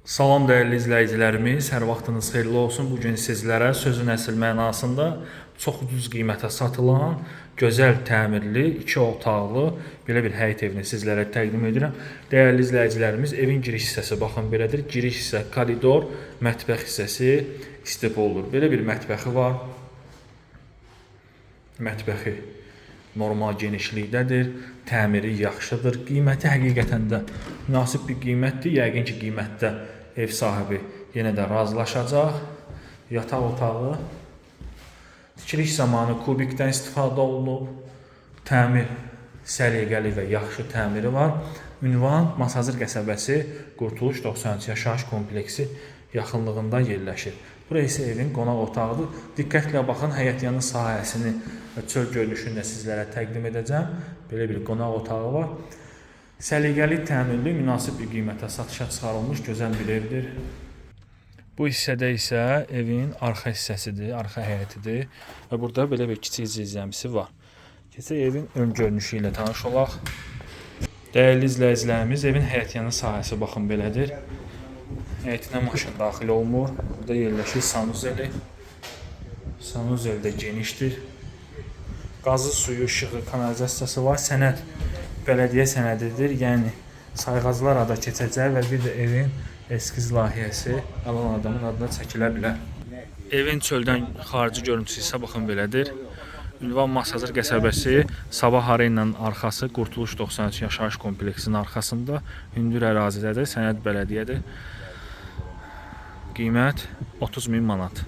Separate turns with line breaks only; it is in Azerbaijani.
Salam dəyərli izləyicilərimiz, hər vaxtınız xeyirli olsun. Bu gün sizlərə sözün əsl mənasında çox ucuz qiymətə satılan, gözəl təmirli, 2 otaqlı belə bir həyət evini sizlərə təqdim edirəm. Dəyərli izləyicilərimiz, evin giriş hissəsi baxın belədir. Giriş hissə koridor, mətbəx hissəsi istipoldur. Belə bir mətbəxi var. Mətbəxi normal genişlikdədir. Təmiri yaxşıdır. Qiyməti həqiqətən də münasib bir qiymətdir. Yəqin ki, qiymətdə ev sahibi yenə də razılaşacaq. Yataq otağı tikiliş zamanı kubikdən istifadə olunub. Təmir səliqəli və yaxşı təmiri var. Ünvan Masazır qəsəbəsi Qurtuluş 93 yaşayış kompleksi yaxınlığında yerləşir. Bura isə evin qonaq otağıdır. Diqqətlə baxın, həyətyanı sahəsini və çöl görünüşünü də sizlərə təqdim edəcəm. Belə bir qonaq otağı var. Səliqəli, təmirli, münasib bir qiymətə satışa çıxarılmış gözəl bir evdir. Bu hissədə isə evin arxa hissəsidir, arxa həyətidir və burada belə bir kiçik zirzəmisi var. Keçək evin ön görünüşü ilə tanış olaq. Dəyərli izləyicilərimiz, evin həyətyanı sahəsi baxın belədir. Həyətinə maşın daxil olmur. Burada yerləşir sanuzeli. Sanuzel də genişdir. Qazı, suyu, işığı, kanalizasiyası var. Sənəd bələdiyyə sənədidir. Yəni sayğaclar ada keçəcək və bir də evin eskiz layihəsi alan adamın adına çəkilə bilər. Evin çöldən xarici görüntüsü isə baxın belədir. Ünvan Masazır qəsəbəsi Sabah Arena arxası Qurtuluş 93 yaşayış kompleksinin arxasında hündür ərazidədir, sənəd bələdiyyədir. Qiymət 30 min manat.